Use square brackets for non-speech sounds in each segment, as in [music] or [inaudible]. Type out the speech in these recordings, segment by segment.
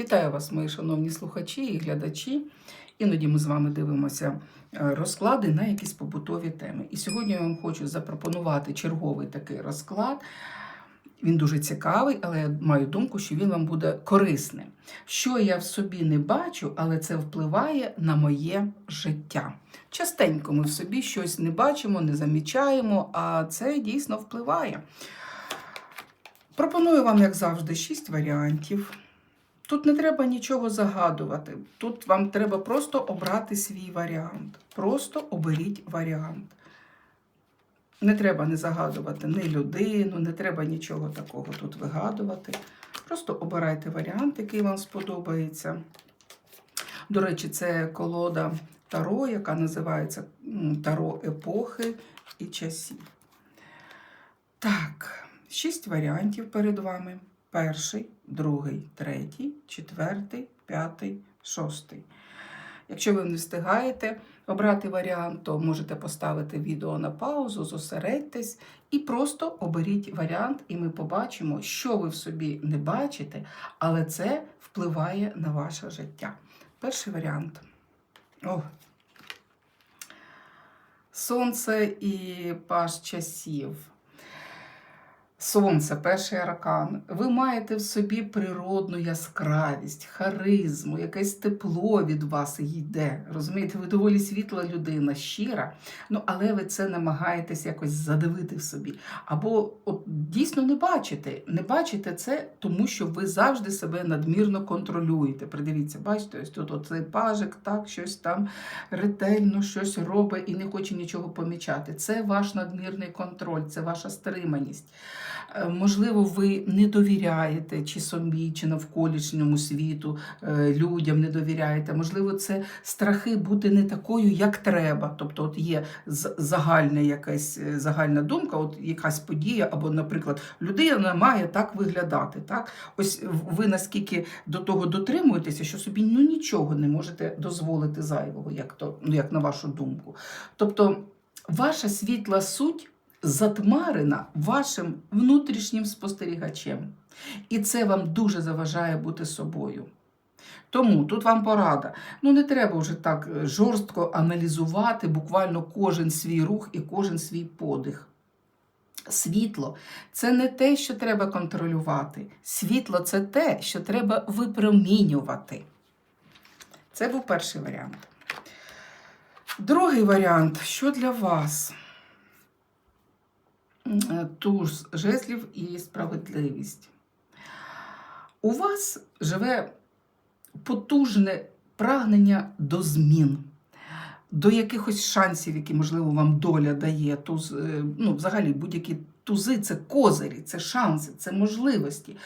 Вітаю вас, мої шановні слухачі і глядачі. Іноді ми з вами дивимося е, розклади на якісь побутові теми. І сьогодні я вам хочу запропонувати черговий такий розклад. Він дуже цікавий, але я маю думку, що він вам буде корисним. Що я в собі не бачу, але це впливає на моє життя. Частенько ми в собі щось не бачимо, не замічаємо, а це дійсно впливає. Пропоную вам, як завжди, шість варіантів. Тут не треба нічого загадувати. Тут вам треба просто обрати свій варіант. Просто оберіть варіант. Не треба не загадувати ні людину, не треба нічого такого тут вигадувати. Просто обирайте варіант, який вам сподобається. До речі, це колода Таро, яка називається Таро епохи і часів. Так, шість варіантів перед вами. Перший, другий, третій, четвертий, п'ятий, шостий. Якщо ви не встигаєте обрати варіант, то можете поставити відео на паузу, зосередьтесь і просто оберіть варіант, і ми побачимо, що ви в собі не бачите, але це впливає на ваше життя. Перший варіант. О. Сонце і паш часів. Сонце, перший аркан. Ви маєте в собі природну яскравість, харизму, якесь тепло від вас йде. Розумієте, ви доволі світла людина, щира, ну але ви це намагаєтесь якось задивити в собі. Або от, дійсно не бачите. Не бачите це, тому що ви завжди себе надмірно контролюєте. Придивіться, бачите, ось тут оцей пажик, так, щось там ретельно щось робить і не хоче нічого помічати. Це ваш надмірний контроль, це ваша стриманість. Е, Можливо, ви не довіряєте чи собі, чи навколишньому світу, е, людям не довіряєте. Можливо, це страхи бути не такою, як треба. Тобто, от є загальна якась е, загальна думка, от якась подія, або, наприклад, людина має так виглядати. Так? Ось ви наскільки до того дотримуєтеся, що собі ну нічого не можете дозволити зайвого, як то, ну як на вашу думку. Тобто, ваша світла суть затмарена вашим внутрішнім спостерігачем. І це вам дуже заважає бути собою. Тому тут вам порада. Ну не треба вже так е, жорстко аналізувати буквально кожен свій рух і кожен свій подих. Світло це не те, що треба контролювати. Світло це те, що треба випромінювати. Це був перший варіант. Другий варіант, що для вас? М, Туз жезлів і справедливість. У вас живе потужне прагнення до змін, до якихось шансів, які, можливо, вам доля дає. Туз, е, ну, взагалі, будь-які тузи це козирі, це шанси, це можливості.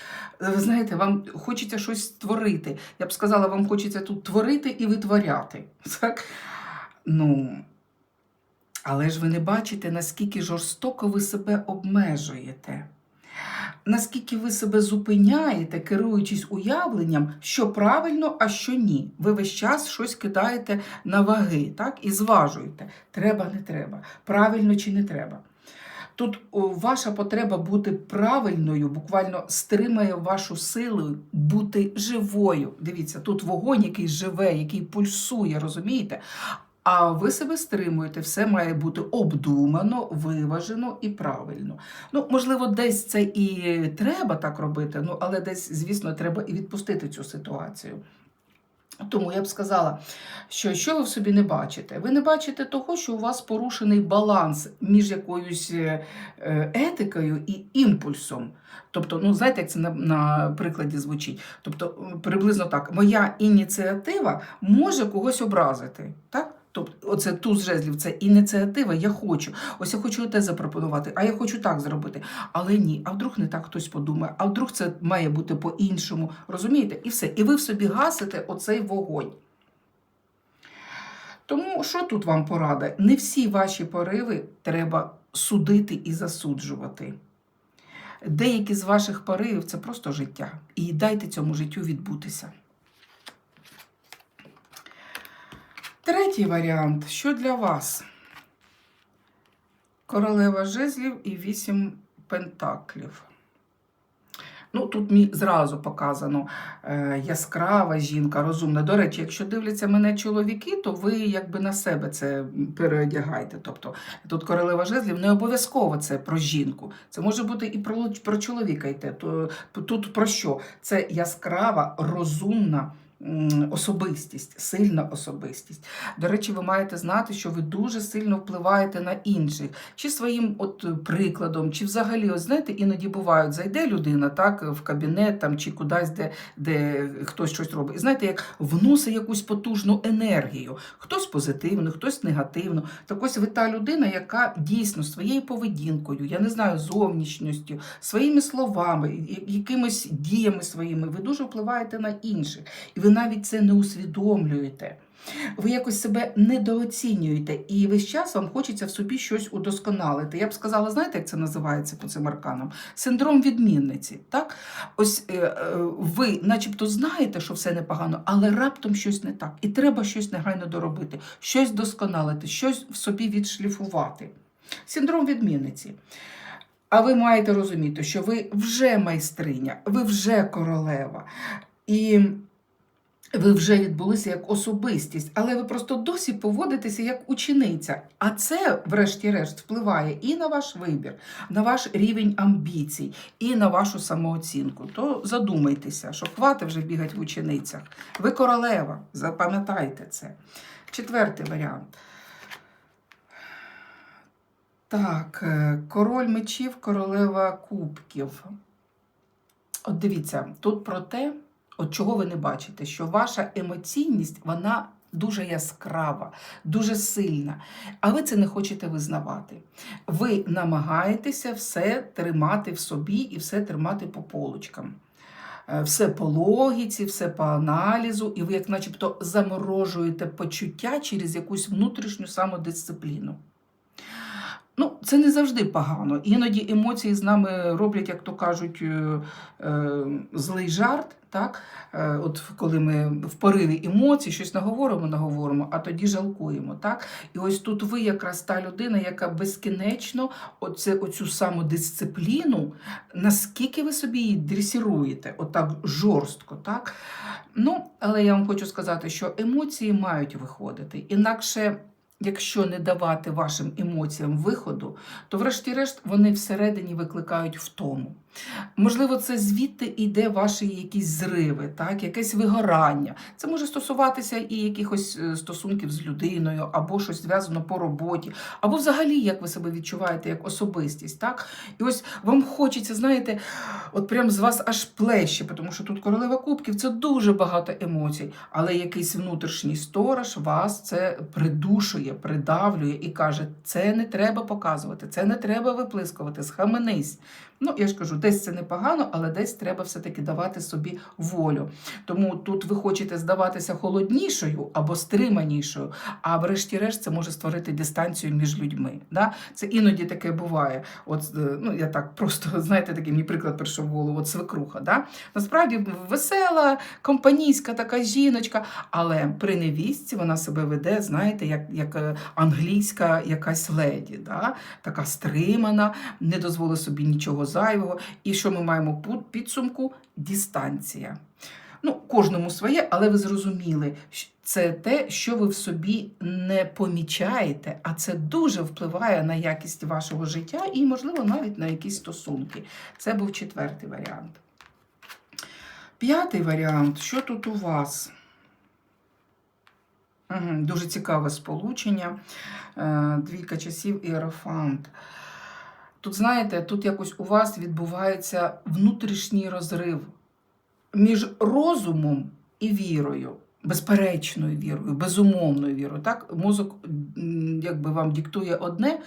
Е, Ви знаєте, вам хочеться щось створити. Я б сказала, вам хочеться тут творити і витворяти. [laughs] Так? Ну, але ж ви не бачите, наскільки жорстоко ви себе обмежуєте. Наскільки ви себе зупиняєте, керуючись уявленням, що правильно, а що ні. Ви весь час щось кидаєте на ваги, так? І зважуєте, треба, не треба, правильно чи не треба. Тут ваша потреба бути правильною буквально стримає вашу силу бути живою. Дивіться, тут вогонь, який живе, який пульсує, розумієте? А ви себе стримуєте, все має бути обдумано, виважено і правильно. Ну, можливо, десь це і треба так робити, ну але десь, звісно, треба і відпустити цю ситуацію. Тому я б сказала, що що ви в собі не бачите? Ви не бачите того, що у вас порушений баланс між якоюсь е, е, етикою і імпульсом. Тобто, ну знаєте, як це на, на прикладі звучить? Тобто, приблизно так, моя ініціатива може когось образити. Так? Тобто, оце туз жезлів, це ініціатива, я хочу. Ось я хочу те запропонувати, а я хочу так зробити. Але ні, а вдруг не так хтось подумає, а вдруг це має бути по-іншому. Розумієте? І все. І ви в собі гасите оцей вогонь. Тому що тут вам порада? Не всі ваші пориви треба судити і засуджувати. Деякі з ваших поривів це просто життя. І дайте цьому життю відбутися. Третій варіант. Що для вас? Королева жезлів і вісім пентаклів. Ну, тут мені зразу показано е, яскрава жінка, розумна. До речі, якщо дивляться мене чоловіки, то ви якби на себе це переодягаєте. Тобто тут королева жезлів не обов'язково це про жінку. Це може бути і про, про чоловіка йти. Тут про що? Це яскрава, розумна. Особистість, сильна особистість. До речі, ви маєте знати, що ви дуже сильно впливаєте на інших, чи своїм от прикладом, чи взагалі, от знаєте, іноді бувають, зайде людина так в кабінет там чи кудись, де, де хтось щось робить. І знаєте, як вносить якусь потужну енергію, хтось позитивну, хтось негативну. Так ось ви та людина, яка дійсно своєю поведінкою, я не знаю, зовнішністю, своїми словами, якимись діями своїми, ви дуже впливаєте на інших. І ви навіть це не усвідомлюєте. Ви якось себе недооцінюєте, і весь час вам хочеться в собі щось удосконалити. Я б сказала, знаєте, як це називається по цим арканам? Синдром відмінниці. Так? Ось е, е, ви, начебто, знаєте, що все непогано, але раптом щось не так. І треба щось негайно доробити, щось досконалити, щось в собі відшліфувати. Синдром відмінниці. А ви маєте розуміти, що ви вже майстриня, ви вже королева. І ви вже відбулися як особистість, але ви просто досі поводитеся як учениця. А це, врешті-решт, впливає і на ваш вибір, на ваш рівень амбіцій, і на вашу самооцінку. То задумайтеся, що хватить вже бігати в ученицях. Ви королева, запам'ятайте це. Четвертий варіант. Так, е, король мечів, королева кубків. От дивіться, тут про те, от чого ви не бачите, що ваша емоційність, вона дуже яскрава, дуже сильна, а ви це не хочете визнавати. Ви намагаєтеся все тримати в собі і все тримати по полочкам. Е, Все по логіці, все по аналізу, і ви, як начебто, заморожуєте почуття через якусь внутрішню самодисципліну. Ну, це не завжди погано. Іноді емоції з нами роблять, як то кажуть, е, е, злий жарт. Так? Е, От коли ми в пориві емоцій щось наговоримо, наговоримо, а тоді жалкуємо. Так? І ось тут ви якраз та людина, яка безкінечно оце, оцю самодисципліну, наскільки ви собі її дресіруєте, отак жорстко. Так? Ну, але я вам хочу сказати, що емоції мають виходити. Інакше. Якщо не давати вашим емоціям виходу, то, врешті-решт, вони всередині викликають втому. Можливо, це звідти йде ваші якісь зриви, так? якесь вигорання. Це може стосуватися і якихось е, стосунків з людиною, або щось зв'язано по роботі, або взагалі, як ви себе відчуваєте як особистість. Так? І ось вам хочеться, знаєте, от прям з вас аж плеще, тому що тут королева кубків це дуже багато емоцій, але якийсь внутрішній сторож вас це придушує, придавлює і каже: це не треба показувати, це не треба виплискувати, схаменись. Ну, я ж кажу, десь це непогано, але десь треба все-таки давати собі волю. Тому тут ви хочете здаватися холоднішою або стриманішою, а врешті-решт це може створити дистанцію між людьми. Да? Це іноді таке буває. От, е, ну, я так просто, [laughs] знаєте, такий мій приклад прийшов в голову, от свекруха. Да? Насправді весела, компанійська така жіночка, але при невістці вона себе веде, знаєте, як, як е, англійська якась леді, да? така стримана, не дозволить собі нічого зайвого. І що ми маємо підсумку? Дистанція. Ну, кожному своє, але ви зрозуміли, це те, що ви в собі не помічаєте, а це дуже впливає на якість вашого життя і, можливо, навіть на якісь стосунки. Це був четвертий варіант. П'ятий варіант. Що тут у вас? Дуже цікаве сполучення. Е, Двійка часів і Ерофант. Тут, знаєте, тут якось у вас відбувається внутрішній розрив між розумом і вірою, безперечною вірою, безумовною вірою. Так? Мозок якби вам диктує одне,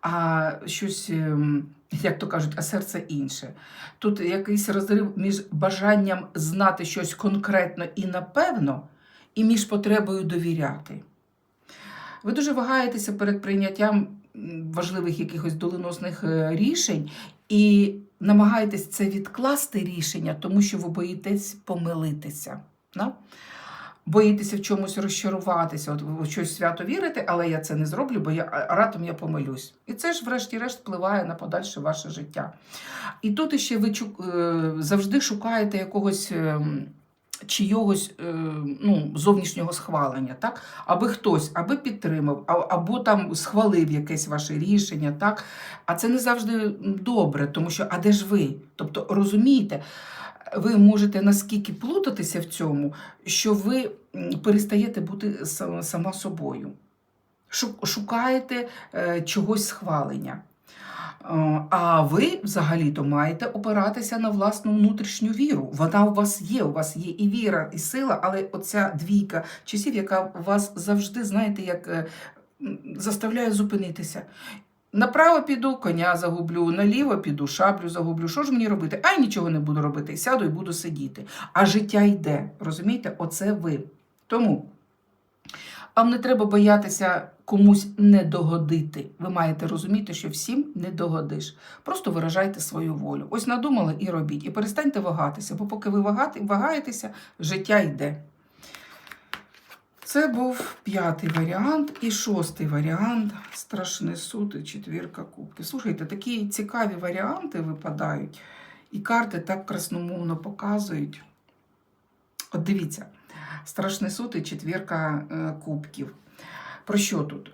а щось, ем, як то кажуть, а серце інше. Тут якийсь розрив між бажанням знати щось конкретно і напевно, і між потребою довіряти. Ви дуже вагаєтеся перед прийняттям важливих якихось доленосних е, рішень і намагаєтесь це відкласти рішення, тому що ви боїтесь помилитися. Да? боїтеся в чомусь розчаруватися. От ви щось свято вірите, але я це не зроблю, бо я а раптом я помилюсь. І це ж, врешті-решт, впливає на подальше ваше життя. І тут іще ви е, завжди шукаєте якогось. Чийогось е, ну, зовнішнього схвалення, так? аби хтось аби підтримав, або там схвалив якесь ваше рішення, так? А це не завжди добре, тому що а де ж ви? Тобто розумієте, ви можете наскільки плутатися в цьому, що ви перестаєте бути сама собою. Шукаєте е, чогось схвалення. Е, А ви взагалі-то маєте опиратися на власну внутрішню віру. Вона у вас є, у вас є і віра, і сила, але оця двійка часів, яка вас завжди, знаєте, як е, заставляє зупинитися. Направо піду, коня загублю, наліво піду, шаблю загублю. Що ж мені робити? А й нічого не буду робити. Сяду і буду сидіти. А життя йде. Розумієте? Оце ви. Тому вам не треба боятися комусь не догодити. Ви маєте розуміти, що всім не догодиш. Просто виражайте свою волю. Ось надумали і робіть. І перестаньте вагатися, бо поки ви вагаєтеся, життя йде. Це був п'ятий варіант і шостий варіант страшний суд і четвірка кубків. Слухайте, такі цікаві варіанти випадають, і карти так красномовно показують. От дивіться, страшний суд і четвірка е, кубків. Про що тут?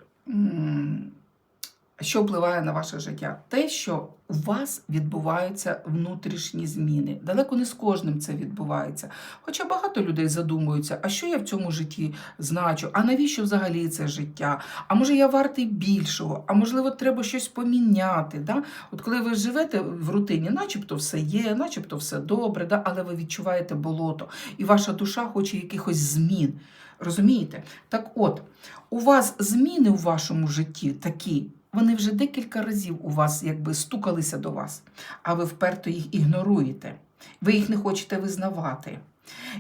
Що впливає на ваше життя? Те, що у вас відбуваються внутрішні зміни. Далеко не з кожним це відбувається. Хоча багато людей задумуються, а що я в цьому житті значу? А навіщо взагалі це життя? А може я вартий більшого? А можливо, треба щось поміняти? Да? От коли ви живете в рутині, начебто все є, начебто все добре, да? але ви відчуваєте болото, і ваша душа хоче якихось змін. Розумієте? Так от, у вас зміни у вашому житті такі, вони вже декілька разів у вас якби стукалися до вас, а ви вперто їх ігноруєте. Ви їх не хочете визнавати.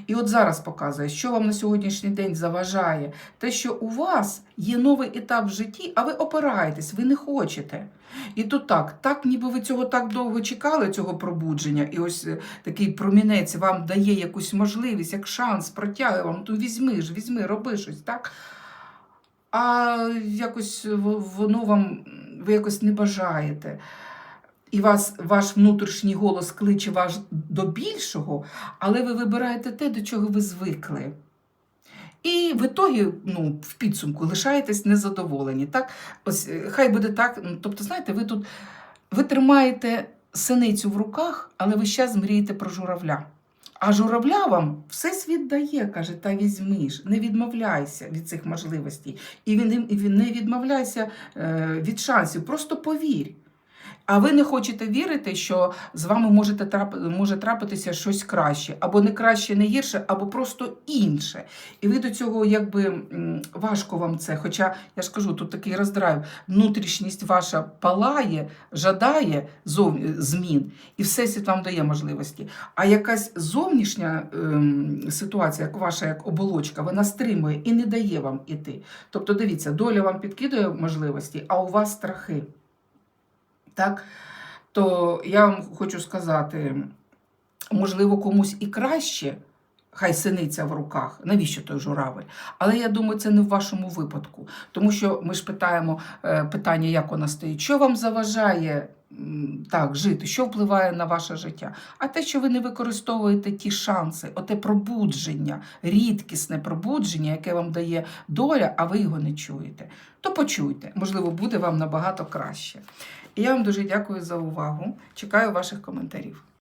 І от зараз показує, що вам на сьогоднішній день заважає, те, що у вас є новий етап в житті, а ви опираєтесь, ви не хочете. І то так, так ніби ви цього так довго чекали, цього пробудження, і ось е, такий промінець вам дає якусь можливість, як шанс, протягує вам, то візьми ж, візьми, роби щось, так? А якось воно вам, ви якось не бажаєте. І вас, ваш внутрішній голос кличе вас до більшого, але ви вибираєте те, до чого ви звикли. І в ітогі, ну, в підсумку, лишаєтесь незадоволені. Так? Ось, е, хай буде так. ну, Тобто, знаєте, ви тут ви тримаєте синицю в руках, але ви ще мрієте про журавля. А журавля вам все світ дає, каже, та візьми ж, не відмовляйся від цих можливостей. І він, не відмовляйся е, від шансів, просто повір. А ви не хочете вірити, що з вами можете трап... може трапитися щось краще, або не краще, не гірше, або просто інше. І ви до цього якби важко вам це. Хоча я ж кажу, тут такий роздрайв. Внутрішність ваша палає, жадає зов... змін, і всесвіт вам дає можливості. А якась зовнішня ем, ситуація, як ваша як оболочка, вона стримує і не дає вам іти. Тобто, дивіться, доля вам підкидує можливості, а у вас страхи так, то я вам хочу сказати, можливо, комусь і краще, хай синиця в руках, навіщо той журавель? Але я думаю, це не в вашому випадку. Тому що ми ж питаємо е, питання, як вона стоїть, що вам заважає так жити, що впливає на ваше життя? А те, що ви не використовуєте ті шанси, оте пробудження, рідкісне пробудження, яке вам дає доля, а ви його не чуєте, то почуйте, можливо, буде вам набагато краще. І я вам дуже дякую за увагу. Чекаю ваших коментарів.